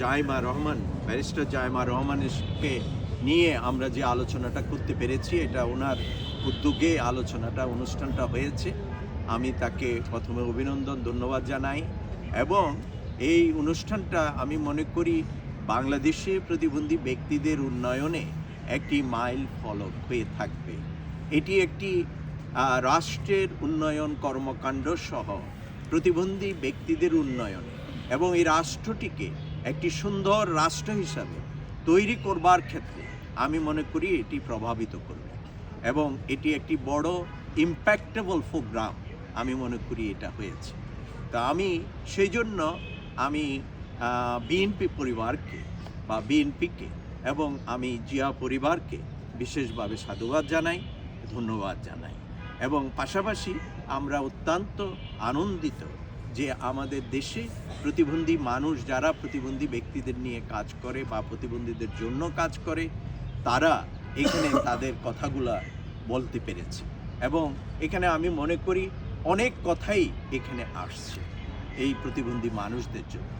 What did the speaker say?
Zaima Rahman, barrister Zaima রহমানকে নিয়ে আমরা যে আলোচনাটা করতে পেরেছি, এটা ওনার উদ্যোগে আলোচনাটা, অনুষ্ঠানটা হয়েছে। আমি তাকে প্রথমে অভিনন্দন, ধন্যবাদ জানাই এবং এই অনুষ্ঠানটা আমি মনে করি বাংলাদেশে প্রতিবন্ধী ব্যক্তিদের উন্নয়নে একটি মাইল ফলক হয়ে থাকবে। এটি একটি রাষ্ট্রের উন্নয়ন কর্মকাণ্ড সহ প্রতিবন্ধী ব্যক্তিদের উন্নয়ন এবং এই রাষ্ট্রটিকে একটি সুন্দর রাষ্ট্র হিসাবে তৈরি করবার ক্ষেত্রে আমি মনে করি এটি প্রভাবিত করবে এবং এটি একটি বড় ইম্প্যাক্টেবল প্রোগ্রাম আমি মনে করি এটা হয়েছে। তা আমি সেই জন্য আমি বিএনপি পরিবারকে বা বিএনপিকে এবং আমি জিয়া পরিবারকে বিশেষভাবে সাধুবাদ জানাই, ধন্যবাদ জানাই এবং পাশাপাশি আমরা অত্যন্ত আনন্দিত যে আমাদের দেশে প্রতিবন্ধী মানুষ যারা প্রতিবন্ধী ব্যক্তিদের নিয়ে কাজ করে বা প্রতিবন্ধীদের জন্য কাজ করে তারা এখানে তাদের কথাগুলা বলতে পেরেছে। এবং এখানে আমি মনে করি অনেক কথাই এখানে আসছে এই প্রতিবন্ধী মানুষদের জন্য।